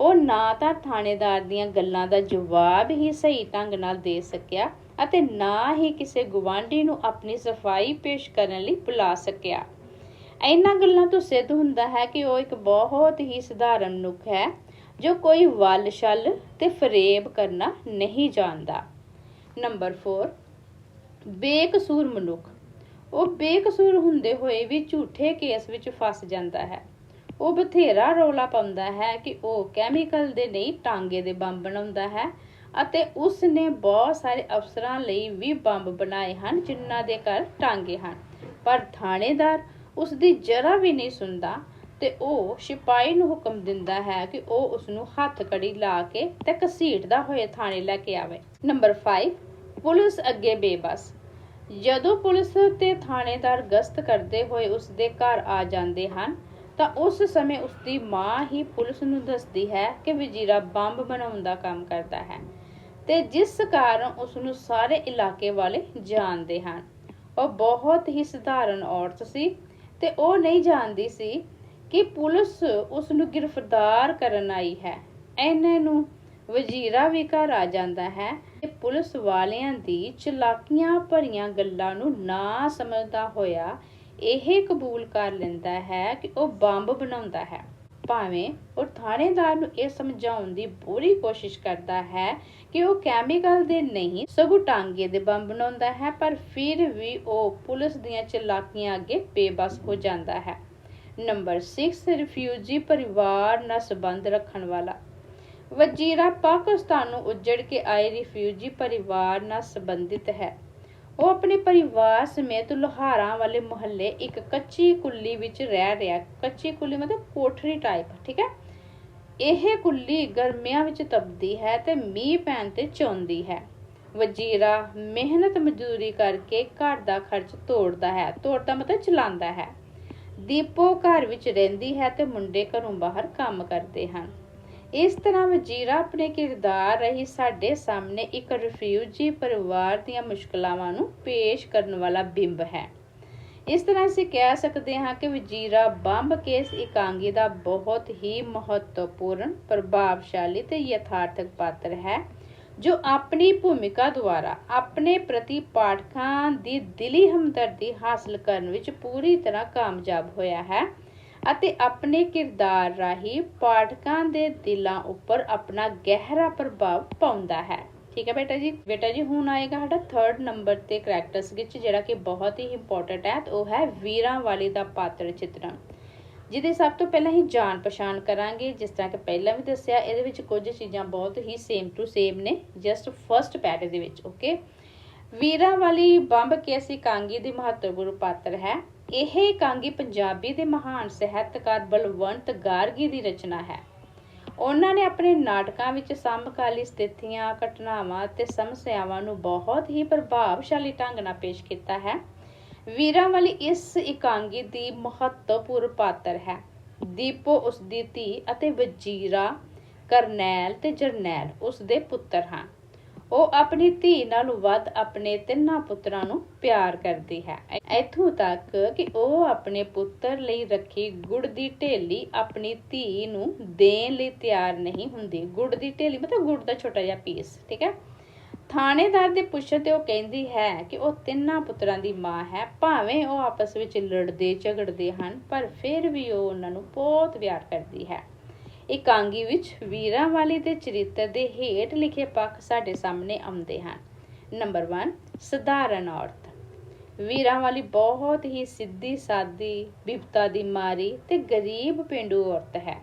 ਉਹ ਨਾ ਤਾਂ ਥਾਣੇਦਾਰ ਦੀਆਂ ਗੱਲਾਂ ਦਾ ਜਵਾਬ ਹੀ ਸਹੀ ਢੰਗ ਨਾਲ ਦੇ ਸਕਿਆ ਅਤੇ ਨਾ ਹੀ ਕਿਸੇ ਗਵਾਂਢੀ ਨੂੰ ਆਪਣੀ ਸਫ਼ਾਈ ਪੇਸ਼ ਕਰਨ ਲਈ ਬੁਲਾ ਸਕਿਆ। ਇਹਨਾਂ ਗੱਲਾਂ ਤੋਂ ਸਿੱਧ ਹੁੰਦਾ ਹੈ ਕਿ ਉਹ ਇੱਕ ਬਹੁਤ ਹੀ ਸਧਾਰਨ ਮਨੁੱਖ ਹੈ ਜੋ ਕੋਈ ਵੱਲ ਛਲ ਤੇ ਫਰੇਬ ਕਰਨਾ ਨਹੀਂ ਜਾਣਦਾ। ਨੰਬਰ 4 ਬੇਕਸੂਰ ਮਨੁੱਖ। ਉਹ ਬੇਕਸੂਰ ਹੁੰਦੇ ਹੋਏ ਵੀ ਝੂਠੇ ਕੇਸ ਵਿੱਚ ਫਸ ਜਾਂਦਾ ਹੈ। ਉਹ ਬਥੇਰਾ ਰੌਲਾ ਪਾਉਂਦਾ ਹੈ ਕਿ ਉਹ ਕੈਮੀਕਲ ਦੇ ਨਹੀਂ, ਟਾਂਗੇ ਦੇ ਬੰਬ ਬਣਾਉਂਦਾ ਹੈ ਅਤੇ ਉਸ ਨੇ ਬਹੁਤ ਸਾਰੇ ਅਫਸਰਾਂ ਲਈ ਵੀ ਬੰਬ ਬਣਾਏ ਹਨ ਜਿਨ੍ਹਾਂ ਦੇ ਘਰ ਟਾਂਗੇ ਹਨ। ਪਰ ਥਾਣੇਦਾਰ ਉਸ ਦੀ ਜਰਾ ਵੀ ਨਹੀਂ ਸੁਣਦਾ ਤੇ ਉਹ ਸਿਪਾਹੀ ਨੂੰ ਹੁਕਮ ਦਿੰਦਾ ਹੈ ਕਿ ਉਹ ਉਸ ਨੂੰ ਹੱਥ ਕੜੀ ਲਾ ਕੇ ਤੇ ਘਸੀਟਦਾ ਹੋਏ ਥਾਣੇ ਲੈ ਕੇ ਆਵੇ। ਨੰਬਰ 5 ਪੁਲਿਸ ਅੱਗੇ ਬੇਬਸ। ਜਦੋਂ ਪੁਲਿਸ ਤੇ ਥਾਣੇਦਾਰ ਗਸ਼ਤ ਕਰਦੇ ਹੋਏ ਉਸ ਦੇ ਘਰ ਆ ਜਾਂਦੇ ਹਨ, ਤਾਂ ਉਸ ਸਮੇਂ ਉਸ ਦੀ ਮਾਂ ਹੀ ਪੁਲਿਸ ਨੂੰ ਦੱਸਦੀ ਹੈ ਕਿ ਵਜ਼ੀਰਾ ਬੰਬ ਬਣਾਉਣ ਦਾ ਕੰਮ ਕਰਦਾ ਹੈ ਤੇ ਜਿਸ ਕਾਰਨ ਉਸ ਨੂੰ ਸਾਰੇ ਇਲਾਕੇ ਵਾਲੇ ਜਾਣਦੇ ਹਨ। ਉਹ ਬਹੁਤ ਹੀ ਸਧਾਰਨ ਔਰਤ ਸੀ ਤੇ ਉਹ ਨਹੀਂ ਜਾਣਦੀ ਸੀ ਕਿ ਪੁਲਿਸ ਉਸ ਨੂੰ ਗ੍ਰਿਫਤਾਰ ਕਰਨ ਆਈ ਹੈ। ਇਹਨਾਂ ਨੂੰ ਵਜ਼ੀਰਾ ਵੀ ਘਰ ਆ ਜਾਂਦਾ ਹੈ ਤੇ ਪੁਲਿਸ ਵਾਲਿਆਂ ਦੀ ਚਲਾਕੀਆਂ ਭਰੀਆਂ ਗੱਲਾਂ ਨੂੰ ਨਾ ਸਮਝਦਾ ਹੋਇਆ ਇਹ ਕਬੂਲ ਕਰ ਲੈਂਦਾ ਹੈ ਕਿ ਉਹ ਬੰਬ ਬਣਾਉਂਦਾ ਹੈ। ਭਾਵੇਂ ਉਹ ਥਾਣੇਦਾਰ ਨੂੰ ਇਹ ਸਮਝਾਉਣ ਦੀ ਪੂਰੀ ਕੋਸ਼ਿਸ਼ ਕਰਦਾ ਹੈ ਕਿ ਉਹ ਕੈਮੀਕਲ ਦੇ ਨਹੀਂ, ਸਗੋਂ ਟਾਂਗੇ ਦੇ ਬੰਬ ਬਣਾਉਂਦਾ ਹੈ, ਪਰ ਫਿਰ ਵੀ ਉਹ ਪੁਲਿਸ ਦੀਆਂ ਚਲਾਕੀਆਂ ਅੱਗੇ ਬੇਬਸ ਹੋ ਜਾਂਦਾ ਹੈ। ਨੰਬਰ 6 ਰਿਫਿਊਜੀ ਪਰਿਵਾਰ ਨਾਲ ਸੰਬੰਧ ਰੱਖਣ ਵਾਲਾ। ਵਜ਼ੀਰਾ ਪਾਕਿਸਤਾਨ ਨੂੰ ਉੱਜੜ ਕੇ ਆਏ ਰਿਫਿਊਜੀ ਪਰਿਵਾਰ ਨਾਲ ਸੰਬੰਧਿਤ ਹੈ। ਉਹ ਆਪਣੇ ਪਰਿਵਾਰ ਸਮੇਤ ਲੋਹਾਰਾਂ ਵਾਲੇ ਮੁਹੱਲੇ ਇੱਕ ਕੱਚੀ ਕੁੱਲੀ ਵਿੱਚ ਰਹਿ ਰਿਹਾ ਕੱਚੀ ਕੁੱਲੀ ਮਤਲਬ ਕੋਠਰੀ ਟਾਈਪ ਠੀਕ ਹੈ? ਇਹ ਕੁੱਲੀ ਗਰਮੀਆਂ ਵਿੱਚ ਤਪਦੀ ਹੈ ਤੇ ਮੀਂਹ ਪੈਣ ਤੇ ਚੌਂਦੀ ਹੈ। ਵਜ਼ੀਰਾ ਮਿਹਨਤ ਮਜ਼ਦੂਰੀ ਕਰਕੇ ਘਰ ਦਾ ਖਰਚ ਤੋੜਦਾ ਹੈ। ਤੋੜਦਾ ਮਤਲਬ ਚਲਾਉਂਦਾ ਹੈ। ਦੀਪੋ ਘਰ ਵਿੱਚ ਰਹਿੰਦੀ ਹੈ ਤੇ ਮੁੰਡੇ ਘਰੋਂ ਬਾਹਰ ਕੰਮ ਕਰਦੇ ਹਨ। ਇਸ ਤਰ੍ਹਾਂ ਵਜ਼ੀਰਾ ਆਪਣੇ ਕਿਰਦਾਰ ਰਹੀ ਸਾਡੇ ਸਾਹਮਣੇ ਇੱਕ ਰਿਫਿਊਜੀ ਪਰਿਵਾਰ ਦੀਆਂ ਮੁਸ਼ਕਲਾਵਾਂ ਨੂੰ ਪੇਸ਼ ਕਰਨ ਵਾਲਾ ਬਿੰਬ ਹੈ। ਇਸ ਤਰ੍ਹਾਂ ਅਸੀਂ ਕਹਿ ਸਕਦੇ ਹਾਂ ਕਿ ਵਜ਼ੀਰਾ ਬੰਬ ਕੇਸ ਇਕਾਂਗੀ ਦਾ ਬਹੁਤ ਹੀ ਮਹੱਤਵਪੂਰਨ, ਪ੍ਰਭਾਵਸ਼ਾਲੀ ਤੇ ਯਥਾਰਥਕ ਪਾਤਰ ਹੈ। ਜੋ ਆਪਣੀ ਭੂਮਿਕਾ ਦੁਆਰਾ ਆਪਣੇ ਪ੍ਰਤੀ ਪਾਠਕਾਂ ਦੀ ਦਿਲੀ ਹਮਦਰਦੀ ਹਾਸਲ ਕਰਨ ਵਿੱਚ ਪੂਰੀ ਤਰ੍ਹਾਂ ਕਾਮਯਾਬ ਹੋਇਆ ਹੈ ਅਤੇ ਆਪਣੇ ਕਿਰਦਾਰ ਰਾਹੀਂ ਪਾਠਕਾਂ ਦੇ ਦਿਲਾਂ ਉੱਪਰ ਆਪਣਾ ਗਹਿਰਾ ਪ੍ਰਭਾਵ ਪਾਉਂਦਾ ਹੈ। ਠੀਕ ਹੈ ਬੇਟਾ ਜੀ? ਬੇਟਾ ਜੀ, ਹੁਣ ਆਏਗਾ ਸਾਡਾ ਥਰਡ ਨੰਬਰ ਤੇ ਕਰੈਕਟਰਸ ਵਿੱਚ ਜਿਹੜਾ ਕਿ ਬਹੁਤ ਹੀ ਇੰਪੋਰਟੈਂਟ ਹੈ ਉਹ ਹੈ ਵੀਰਾਂ ਵਾਲੀ ਦਾ ਪਾਤਰ ਚਿਤਰਣ। ਜਿਹਦੇ ਸਭ ਤੋਂ ਪਹਿਲਾਂ ਹੀ ਜਾਣ ਪਛਾਣ ਕਰਾਂਗੇ। ਜਿਸ ਤਰ੍ਹਾਂ ਕਿ ਪਹਿਲਾਂ ਵੀ ਦੱਸਿਆ, ਇਹਦੇ ਵਿੱਚ ਕੁਝ ਚੀਜ਼ਾਂ ਬਹੁਤ ਹੀ ਸੇਮ ਟੂ ਸੇਮ ਨੇ ਜਸਟ ਫਰਸਟ ਪੈਰੇ ਦੇ ਵਿੱਚ ਓਕੇ ਵੀਰਾਂ ਵਾਲੀ ਬੰਬ ਕੇਸੀ ਕਾਂਗੀ ਦੀ ਮਹੱਤਵਪੂਰਨ ਪਾਤਰ ਹੈ। ਇਹ ਕਾਂਗੀ ਪੰਜਾਬੀ ਦੇ ਮਹਾਨ ਸਾਹਿਤਕਾਰ ਬਲਵੰਤ ਗਾਰਗੀ ਦੀ ਰਚਨਾ ਹੈ। ਉਹਨਾਂ ਨੇ ਆਪਣੇ ਨਾਟਕਾਂ ਵਿੱਚ ਸਮਕਾਲੀ ਸਥਿਤੀਆਂ, ਘਟਨਾਵਾਂ ਅਤੇ ਸਮੱਸਿਆਵਾਂ ਨੂੰ ਬਹੁਤ ਹੀ ਪ੍ਰਭਾਵਸ਼ਾਲੀ ਢੰਗ ਨਾਲ ਪੇਸ਼ ਕੀਤਾ ਹੈ। ਵੀਰਾਂ ਵਾਲੀ ਇਸ ਇਕਾਂਗੀ ਦੀ ਮਹੱਤਵਪੂਰਨ ਪਾਤਰ ਹੈ। ਦੀਪੋ ਉਸ ਦੀ ਧੀ ਅਤੇ ਵਜ਼ੀਰਾ, ਕਰਨੈਲ ਤੇ ਜਰਨੈਲ ਉਸ ਦੇ ਪੁੱਤਰ ਹਨ। ਉਹ ਆਪਣੀ ਧੀ ਨਾਲੋਂ ਵੱਧ ਆਪਣੇ ਤਿੰਨਾਂ ਪੁੱਤਰਾਂ ਨੂੰ ਪਿਆਰ ਕਰਦੀ ਹੈ। ਇੱਥੋਂ ਤੱਕ ਕਿ ਉਹ ਆਪਣੇ ਪੁੱਤਰ ਲਈ ਰੱਖੀ ਗੁੜ ਦੀ ਢੇਲੀ ਆਪਣੀ ਧੀ ਨੂੰ ਦੇਣ ਲਈ ਤਿਆਰ ਨਹੀਂ ਹੁੰਦੀ। ਗੁੜ ਦੀ ਢੇਲੀ ਮਤਲਬ ਗੁੜ ਦਾ ਛੋਟਾ ਜਿਹਾ ਪੀਸ ਠੀਕ ਹੈ? ਥਾਣੇਦਾਰ ਦੇ ਪੁੱਛਣ ਤੇ ਉਹ ਕਹਿੰਦੀ ਹੈ ਕਿ ਉਹ ਤਿੰਨਾਂ ਪੁੱਤਰਾਂ ਦੀ ਮਾਂ ਹੈ, ਭਾਵੇਂ ਉਹ ਆਪਸ ਵਿੱਚ ਲੜਦੇ ਝਗੜਦੇ ਹਨ, ਪਰ ਫਿਰ ਵੀ ਉਹ ਉਹਨਾਂ ਨੂੰ ਬਹੁਤ ਪਿਆਰ ਕਰਦੀ ਹੈ। ਇਕਾਂਗੀ ਵਿੱਚ ਵੀਰਾਂ ਵਾਲੀ ਦੇ ਚਰਿੱਤਰ ਦੇ ਹੇਠ ਲਿਖੇ ਪੱਖ ਸਾਡੇ ਸਾਹਮਣੇ ਆਉਂਦੇ ਹਨ। ਨੰਬਰ 1 ਸਧਾਰਨ ਔਰਤ। ਵੀਰਾਂ ਵਾਲੀ ਬਹੁਤ ਹੀ ਸਿੱਧੀ ਸਾਦੀ ਬਿਪਤਾ ਦੀ ਮਾਰੀ ਤੇ ਗਰੀਬ ਪਿੰਡੂ ਔਰਤ ਹੈ।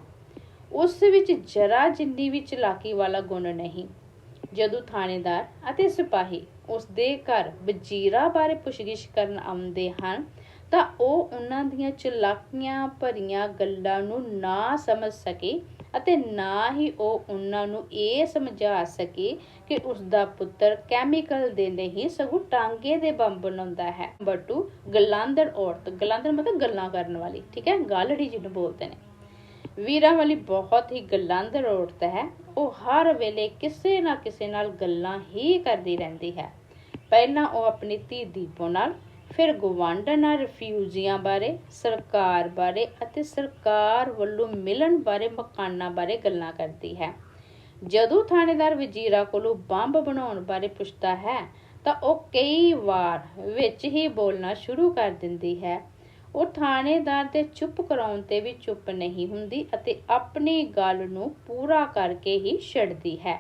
ਉਸ ਵਿੱਚ ਜਰਾ ਜਿੰਨੀ ਵੀ ਚਲਾਕੀ ਵਾਲਾ ਗੁਣ ਨਹੀਂ ਜਦੋਂ ਥਾਣੇਦਾਰ ਅਤੇ ਸਿਪਾਹੀ ਉਸ ਦੇ ਘਰ ਵਜ਼ੀਰਾ ਬਾਰੇ ਪੁੱਛਗਿੱਛ ਕਰਨ ਆਉਂਦੇ ਹਨ, ਤਾਂ ਉਹ ਉਹਨਾਂ ਦੀਆਂ ਚਲਾਕੀਆਂ ਭਰੀਆਂ ਗੱਲਾਂ ਨੂੰ ਨਾ ਸਮਝ ਸਕੇ ਅਤੇ ਨਾ ਹੀ ਉਹ ਉਹਨਾਂ ਨੂੰ ਇਹ ਸਮਝਾ ਸਕੇ ਕਿ ਉਸ ਦਾ ਪੁੱਤਰ ਕੈਮੀਕਲ ਦੇ ਨਹੀਂ, ਸਗੋਂ ਟਾਂਗੇ ਦੇ ਬੰਬ ਬਣਾਉਂਦਾ ਹੈ। ਬਟੂ ਗਲਾਂਦਰ ਔਰਤ ਗਲਾਂਦਰ ਮਤਲਬ ਗੱਲਾਂ ਕਰਨ ਵਾਲੀ, ਠੀਕ ਹੈ? ਗਾਲੜੀ ਜਿਹਨੂੰ ਬੋਲਦੇ ਨੇ। ਵੀਰਾਂ ਵਾਲੀ ਬਹੁਤ ਹੀ ਗਲਾਂਦਰ ਔਰਤ ਹੈ। ਉਹ ਹਰ ਵੇਲੇ ਕਿਸੇ ਨਾ ਕਿਸੇ ਨਾਲ ਗੱਲਾਂ ਹੀ ਕਰਦੀ ਰਹਿੰਦੀ ਹੈ। ਪਹਿਲਾਂ ਉਹ ਆਪਣੀ ਧੀ ਦੀਪੋ ਨਾਲ, ਫਿਰ ਗਵਾਂਢਣਾਂ ਰਿਫਿਊਜੀਆਂ ਬਾਰੇ, ਸਰਕਾਰ ਬਾਰੇ ਅਤੇ ਸਰਕਾਰ ਵੱਲੋਂ ਮਿਲਣ ਬਾਰੇ ਮਕਾਨਾਂ ਬਾਰੇ ਗੱਲਾਂ ਕਰਦੀ ਹੈ। ਜਦੋਂ ਥਾਣੇਦਾਰ ਵਜ਼ੀਰਾ ਕੋਲੋਂ ਬੰਬ ਬਣਾਉਣ ਬਾਰੇ ਪੁੱਛਦਾ ਹੈ, ਤਾਂ ਉਹ ਕਈ ਵਾਰ ਵਿੱਚ ਹੀ ਬੋਲਣਾ ਸ਼ੁਰੂ ਕਰ ਦਿੰਦੀ ਹੈ। ਉਹ ਥਾਣੇਦਾਰ ਦੇ ਚੁੱਪ ਕਰਾਉਣ ਤੇ ਵੀ ਚੁੱਪ ਨਹੀਂ ਹੁੰਦੀ ਅਤੇ ਆਪਣੀ ਗੱਲ ਨੂੰ ਪੂਰਾ ਕਰਕੇ ਹੀ ਛੱਡਦੀ ਹੈ।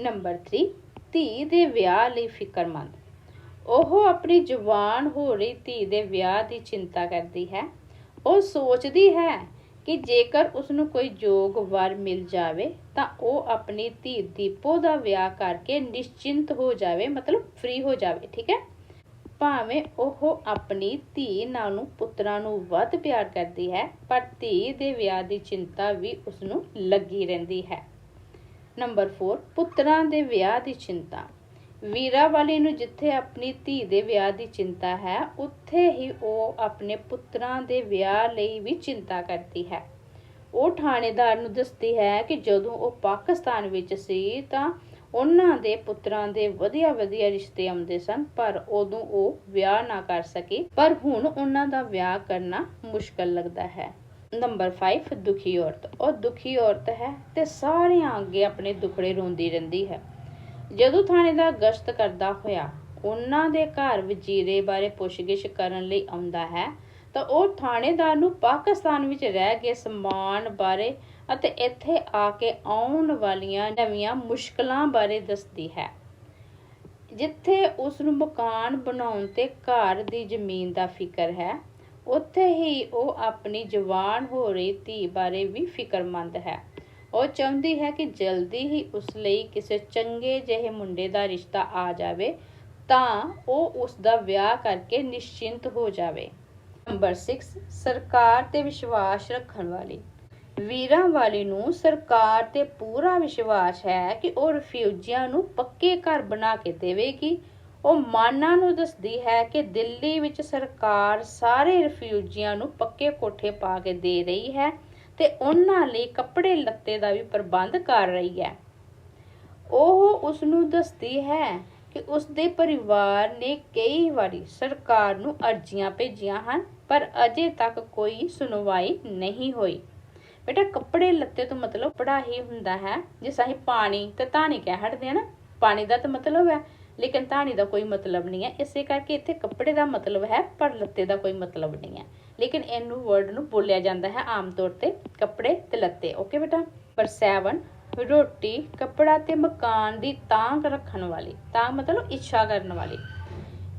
ਨੰਬਰ 3 ਧੀ ਦੇ ਵਿਆਹ ਲਈ ਫਿਕਰਮੰਦ। ਉਹ ਆਪਣੀ ਜਵਾਨ ਹੋ ਰਹੀ ਧੀ ਦੇ ਵਿਆਹ ਦੀ ਚਿੰਤਾ ਕਰਦੀ ਹੈ। ਉਹ ਸੋਚਦੀ ਹੈ ਕਿ ਜੇਕਰ ਉਸ ਨੂੰ ਕੋਈ ਯੋਗ ਵਰ ਮਿਲ ਜਾਵੇ ਤਾਂ ਉਹ ਆਪਣੀ ਧੀ ਦੀਪੋ ਦਾ ਵਿਆਹ ਕਰਕੇ ਨਿਸ਼ਚਿੰਤ ਹੋ ਜਾਵੇ, ਮਤਲਬ ਫ੍ਰੀ ਹੋ ਜਾਵੇ, ਠੀਕ ਹੈ? ਭਾਵੇਂ ਉਹ ਆਪਣੀ ਧੀ ਨਾਲੋਂ ਪੁੱਤਰਾਂ ਨੂੰ ਵੱਧ ਪਿਆਰ ਕਰਦੀ ਹੈ, ਪਰ ਧੀ ਦੇ ਵਿਆਹ ਦੀ ਚਿੰਤਾ ਵੀ ਉਸ ਨੂੰ ਲੱਗੀ ਰਹਿੰਦੀ ਹੈ। ਨੰਬਰ 4 ਪੁੱਤਰਾਂ ਦੇ ਵਿਆਹ ਦੀ ਚਿੰਤਾ। ਵੀਰਾ ਵਾਲੀ ਨੂੰ ਜਿੱਥੇ ਆਪਣੀ ਧੀ ਦੇ ਵਿਆਹ ਦੀ ਚਿੰਤਾ ਹੈ, ਉੱਥੇ ਹੀ ਉਹ ਆਪਣੇ ਪੁੱਤਰਾਂ ਦੇ ਵਿਆਹ ਲਈ ਵੀ ਚਿੰਤਾ ਕਰਦੀ ਹੈ। ਉਹ ਥਾਣੇਦਾਰ ਨੂੰ ਦੱਸਦੀ ਹੈ ਕਿ ਜਦੋਂ ਉਹ ਪਾਕਿਸਤਾਨ ਵਿੱਚ ਸੀ ਤਾਂ ਉਹਨਾਂ ਦੇ ਪੁੱਤਰਾਂ ਦੇ ਵਧੀਆ ਵਧੀਆ ਰਿਸ਼ਤੇ ਆਉਂਦੇ ਸਨ, ਪਰ ਉਦੋਂ ਉਹ ਵਿਆਹ ਨਾ ਕਰ ਸਕੀ। ਪਰ ਹੁਣ ਉਹਨਾਂ ਦਾ ਵਿਆਹ ਕਰਨਾ ਮੁਸ਼ਕਲ ਲੱਗਦਾ ਹੈ। ਨੰਬਰ 5 ਦੁਖੀ ਔਰਤ। ਉਹ ਦੁਖੀ ਔਰਤ ਹੈ ਤੇ ਸਾਰਿਆਂ ਅੱਗੇ ਆਪਣੇ ਦੁਖੜੇ ਰੋਂਦੀ ਰਹਿੰਦੀ ਹੈ। ਜਦੋਂ ਥਾਣੇਦਾਰ ਗਸ਼ਤ ਕਰਦਾ ਹੋਇਆ ਉਹਨਾਂ ਦੇ ਘਰ ਵਜ਼ੀਰੇ ਬਾਰੇ ਪੁੱਛਗਿੱਛ ਕਰਨ ਲਈ ਆਉਂਦਾ ਹੈ, ਤਾਂ ਉਹ ਥਾਣੇਦਾਰ ਨੂੰ ਪਾਕਿਸਤਾਨ ਵਿੱਚ ਰਹਿ ਕੇ ਸਮਾਨ ਬਾਰੇ ਅਤੇ ਇੱਥੇ ਆ ਕੇ ਆਉਣ ਵਾਲੀਆਂ ਨਵੀਆਂ ਮੁਸ਼ਕਲਾਂ ਬਾਰੇ ਦੱਸਦੀ ਹੈ। ਜਿੱਥੇ ਉਸ ਨੂੰ ਮਕਾਨ ਬਣਾਉਣ ਤੇ ਘਰ ਦੀ ਜ਼ਮੀਨ ਦਾ ਫਿਕਰ ਹੈ, ਉੱਥੇ ਹੀ ਉਹ ਆਪਣੀ ਜਵਾਨ ਹੋ ਰਹੀ ਧੀ ਬਾਰੇ ਵੀ ਫਿਕਰਮੰਦ ਹੈ। ਉਹ ਚਾਹੁੰਦੀ ਹੈ ਕਿ ਜਲਦੀ ਹੀ ਉਸ ਲਈ ਕਿਸੇ ਚੰਗੇ ਜਿਹੇ ਮੁੰਡੇ ਦਾ ਰਿਸ਼ਤਾ ਆ ਜਾਵੇ ਤਾਂ ਉਹ ਉਸ ਦਾ ਵਿਆਹ ਕਰਕੇ ਨਿਸ਼ਚਿੰਤ ਹੋ ਜਾਵੇ। ਨੰਬਰ 6 ਸਰਕਾਰ ਤੇ ਵਿਸ਼ਵਾਸ ਰੱਖਣ ਵਾਲੀ। ਵੀਰਾਂ ਵਾਲੀ ਨੂੰ ਸਰਕਾਰ ਤੇ ਪੂਰਾ ਵਿਸ਼ਵਾਸ ਹੈ ਕਿ ਉਹ ਰਿਫਿਊਜੀਆਂ ਨੂੰ ਪੱਕੇ ਘਰ ਬਣਾ ਕੇ ਦੇਵੇਗੀ। ਉਹ ਮਾਨਾ ਨੂੰ ਦੱਸਦੀ ਹੈ ਕਿ ਦਿੱਲੀ ਵਿੱਚ ਸਰਕਾਰ ਸਾਰੇ ਰਿਫਿਊਜੀਆਂ ਨੂੰ ਪੱਕੇ ਕੋਠੇ ਪਾ ਕੇ ਦੇ ਰਹੀ ਹੈ ਤੇ ਉਹਨਾਂ ਲਈ ਕੱਪੜੇ ਲੱਤੇ ਦਾ ਵੀ ਪ੍ਰਬੰਧ ਕਰ ਰਹੀ ਹੈ। ਉਹ ਉਸ ਨੂੰ ਦੱਸਦੀ ਹੈ ਕਿ ਉਸ ਦੇ ਪਰਿਵਾਰ ਨੇ ਕਈ ਵਾਰੀ ਸਰਕਾਰ ਨੂੰ ਅਰਜ਼ੀਆਂ ਭੇਜੀਆਂ ਹਨ, ਪਰ ਅਜੇ ਤੱਕ ਕੋਈ ਸੁਣਵਾਈ ਨਹੀਂ ਹੋਈ। ਬੇਟਾ ਕੱਪੜੇ ਲੱਤੇ ਤੋਂ ਮਤਲਬ ਪੜਾ ਹੁੰਦਾ ਹੈ। ਜਿਸ ਅਸੀਂ ਪਾਣੀ ਤੇ ਧਾਣੀ ਕਹਿ ਹਟਦੇ ਆ ਨਾ, ਪਾਣੀ ਦਾ ਤਾਂ ਮਤਲਬ ਹੈ, ਲੇਕਿਨ ਧਾਣੀ ਦਾ ਕੋਈ ਮਤਲਬ ਨਹੀਂ ਹੈ। ਇਸੇ ਕਰਕੇ ਇੱਥੇ ਕੱਪੜੇ ਦਾ ਮਤਲਬ ਹੈ, ਪਰ ਲੱਤੇ ਦਾ ਕੋਈ ਮਤਲਬ ਨਹੀਂ ਹੈ। ਲੇਕਿਨ ਇਹਨੂੰ ਵਰਡ ਨੂੰ ਬੋਲਿਆ ਜਾਂਦਾ ਹੈ ਆਮ ਤੌਰ ਤੇ, ਕੱਪੜੇ ਤੇ ਲੱਤੇ। ਓਕੇ ਬੇਟਾ? ਪਰ 7 ਰੋਟੀ, ਕੱਪੜਾ ਤੇ ਮਕਾਨ ਦੀ ਤਾਂਗ ਰੱਖਣ ਵਾਲੀ ਤਾਂ ਮਤਲਬ ਇੱਛਾ ਕਰਨ ਵਾਲੀ।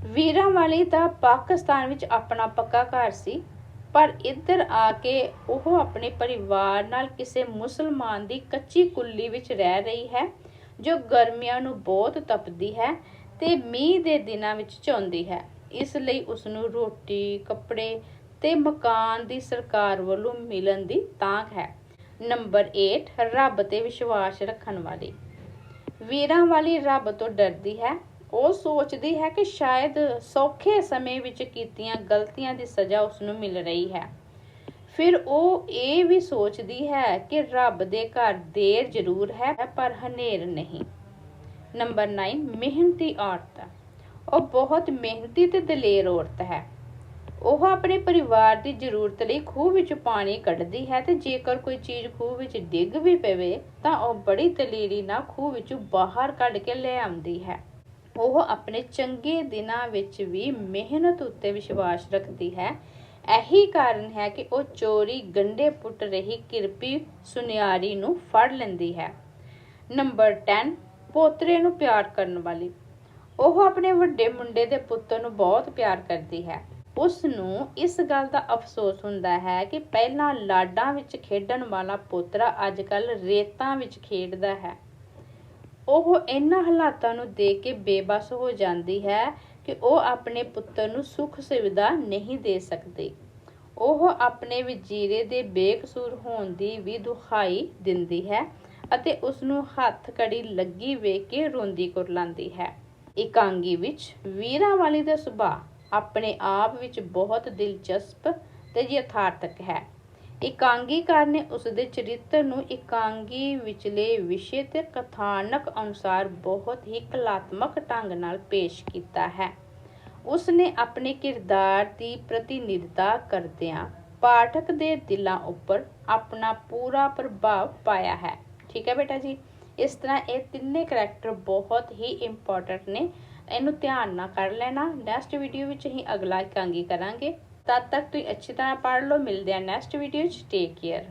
ਵੀਰਾਂ ਵਾਲੀ ਦਾ ਪਾਕਿਸਤਾਨ ਵਿੱਚ ਆਪਣਾ ਪੱਕਾ ਘਰ ਸੀ। ਪਰ ਇੱਧਰ ਆ ਕੇ ਉਹ ਆਪਣੇ ਪਰਿਵਾਰ ਨਾਲ ਕਿਸੇ ਮੁਸਲਮਾਨ ਦੀ ਕੱਚੀ ਕੁੱਲੀ ਵਿੱਚ ਰਹਿ ਰਹੀ ਹੈ, ਜੋ ਗਰਮੀਆਂ ਨੂੰ ਬਹੁਤ ਤਪਦੀ ਹੈ ਤੇ ਮੀਂਹ ਦੇ ਦਿਨਾਂ ਵਿੱਚ ਚੌਂਦੀ ਹੈ। ਇਸ ਲਈ ਉਸ ਨੂੰ ਰੋਟੀ, ਕੱਪੜੇ ਤੇ ਮਕਾਨ ਦੀ ਸਰਕਾਰ ਵੱਲੋਂ ਮਿਲਣ ਦੀ ਤਾਂਘ ਹੈ। ਨੰਬਰ 8 ਰੱਬ ਤੇ ਵਿਸ਼ਵਾਸ ਰੱਖਣ ਵਾਲੀ। ਵੀਰਾਂ ਵਾਲੀ ਰੱਬ ਤੋਂ ਡਰਦੀ ਹੈ ਉਹ ਸੋਚਦੀ ਹੈ ਕਿ ਸ਼ਾਇਦ ਸੌਖੇ ਸਮੇਂ ਵਿੱਚ ਕੀਤੀਆਂ ਗਲਤੀਆਂ ਦੀ ਸਜ਼ਾ ਉਸ ਨੂੰ ਮਿਲ ਰਹੀ ਹੈ। ਫਿਰ ਉਹ ਇਹ ਵੀ ਸੋਚਦੀ ਹੈ ਕਿ ਰੱਬ ਦੇ ਘਰ ਦੇਰ ਜ਼ਰੂਰ ਹੈ, ਪਰ ਹਨੇਰ ਨਹੀਂ। ਨੰਬਰ 9 ਮਿਹਨਤੀ ਔਰਤ। ਉਹ ਬਹੁਤ ਮਿਹਨਤੀ ਤੇ ਦਲੇਰ ਔਰਤ ਹੈ। ਉਹ ਆਪਣੇ ਪਰਿਵਾਰ ਦੀ ਜ਼ਰੂਰਤ ਲਈ ਖੂਹ ਵਿੱਚ ਪਾਣੀ ਕੱਢਦੀ ਹੈ ਤੇ ਜੇਕਰ ਕੋਈ ਚੀਜ਼ ਖੂਹ ਵਿੱਚ ਡਿੱਗ ਵੀ ਪਵੇ, ਤਾਂ ਉਹ ਬੜੀ ਦਲੇਰੀ ਨਾਲ ਖੂਹ ਵਿੱਚੋਂ ਬਾਹਰ ਕੱਢ ਕੇ ਲੈ ਆਉਂਦੀ ਹੈ। ਉਹ ਆਪਣੇ ਚੰਗੇ ਦਿਨਾਂ ਵਿੱਚ ਵੀ ਮਿਹਨਤ ਉੱਤੇ ਵਿਸ਼ਵਾਸ ਰੱਖਦੀ ਹੈ। ਇਹੀ ਕਾਰਨ ਹੈ ਕਿ ਉਹ ਚੋਰੀ ਗੰਡੇ ਪੁੱਟ ਰਹੀ ਕਿਰਪੀ ਸੁਨਿਆਰੀ ਨੂੰ ਫੜ ਲੈਂਦੀ ਹੈ। ਨੰਬਰ 10 ਪੋਤਰੇ ਨੂੰ ਪਿਆਰ ਕਰਨ ਵਾਲੀ। ਉਹ ਆਪਣੇ ਵੱਡੇ ਮੁੰਡੇ ਦੇ ਪੁੱਤਰ ਨੂੰ ਬਹੁਤ ਪਿਆਰ ਕਰਦੀ ਹੈ। ਉਸ ਨੂੰ ਇਸ ਗੱਲ ਦਾ ਅਫਸੋਸ ਹੁੰਦਾ ਹੈ ਕਿ ਪਹਿਲਾਂ ਲਾਡਾਂ ਵਿੱਚ ਖੇਡਣ ਵਾਲਾ ਪੋਤਰਾ ਅੱਜਕੱਲ ਰੇਤਾਂ ਵਿੱਚ ਖੇਡਦਾ ਹੈ। ਉਹ ਇਹਨਾਂ ਹਾਲਾਤਾਂ ਨੂੰ ਦੇਖ ਕੇ ਬੇਬਸ ਹੋ ਜਾਂਦੀ ਹੈ ਕਿ ਉਹ ਆਪਣੇ ਪੁੱਤਰ ਨੂੰ ਸੁੱਖ ਸੁਵਿਧਾ ਨਹੀਂ ਦੇ ਸਕਦੀ। ਉਹ ਆਪਣੇ ਵਜ਼ੀਰੇ ਦੇ ਬੇਕਸੂਰ ਹੋਣ ਦੀ ਵੀ ਦੁਖਾਈ ਦਿੰਦੀ ਹੈ ਅਤੇ ਉਸ ਨੂੰ ਹੱਥ ਕੜੀ ਲੱਗੀ ਵੇਖ ਕੇ ਰੋਂਦੀ ਕੁਰਲਾਉਂਦੀ ਹੈ। ਇਕਾਂਗੀ ਵਿੱਚ ਵੀਰਾਂ ਵਾਲੀ ਦਾ ਸੁਭਾਅ ਆਪਣੇ ਆਪ ਵਿੱਚ ਬਹੁਤ ਦਿਲਚਸਪ ਤੇ ਯਥਾਰਥਕ ਹੈ। ਇਕਾਂਗੀਕਾਰ ਨੇ ਉਸ ਦੇ ਚਰਿੱਤਰ ਨੂੰ ਇਕਾਂਗੀ ਵਿਚਲੇ ਵਿਸ਼ੇ ਤੇ ਕਥਾਨਕ ਅਨੁਸਾਰ ਬਹੁਤ ਹੀ ਕਲਾਤਮਕ ਢੰਗ ਨਾਲ ਪੇਸ਼ ਕੀਤਾ ਹੈ। ਉਸ ਨੇ ਆਪਣੇ ਕਿਰਦਾਰ ਦੀ ਪ੍ਰਤੀਨਿਧਤਾ ਕਰਦਿਆਂ ਪਾਠਕ ਦੇ ਦਿਲਾਂ ਉੱਪਰ ਆਪਣਾ ਪੂਰਾ ਪ੍ਰਭਾਵ ਪਾਇਆ ਹੈ। ਠੀਕ ਹੈ ਬੇਟਾ ਜੀ, ਇਸ ਤਰ੍ਹਾਂ ਇਹ ਤਿੰਨੇ ਕਰੈਕਟਰ ਬਹੁਤ ਹੀ ਇੰਪੋਰਟੈਂਟ ਨੇ। ਇਹਨੂੰ ਧਿਆਨ ਨਾਲ ਕਰ ਲੈਣਾ। ਨੈਕਸਟ ਵੀਡੀਓ ਵਿੱਚ ਅਸੀਂ ਅਗਲਾ ਇਕਾਂਗੀ ਕਰਾਂਗੇ। ਤਦ ਤੱਕ ਤੁਸੀਂ ਅੱਛੀ ਤਰ੍ਹਾਂ ਪੜ੍ਹ ਲਓ ਮਿਲਦੇ ਆ ਨੈਕਸਟ ਵੀਡੀਓ 'ਚ ਟੇਕ ਕੇਅਰ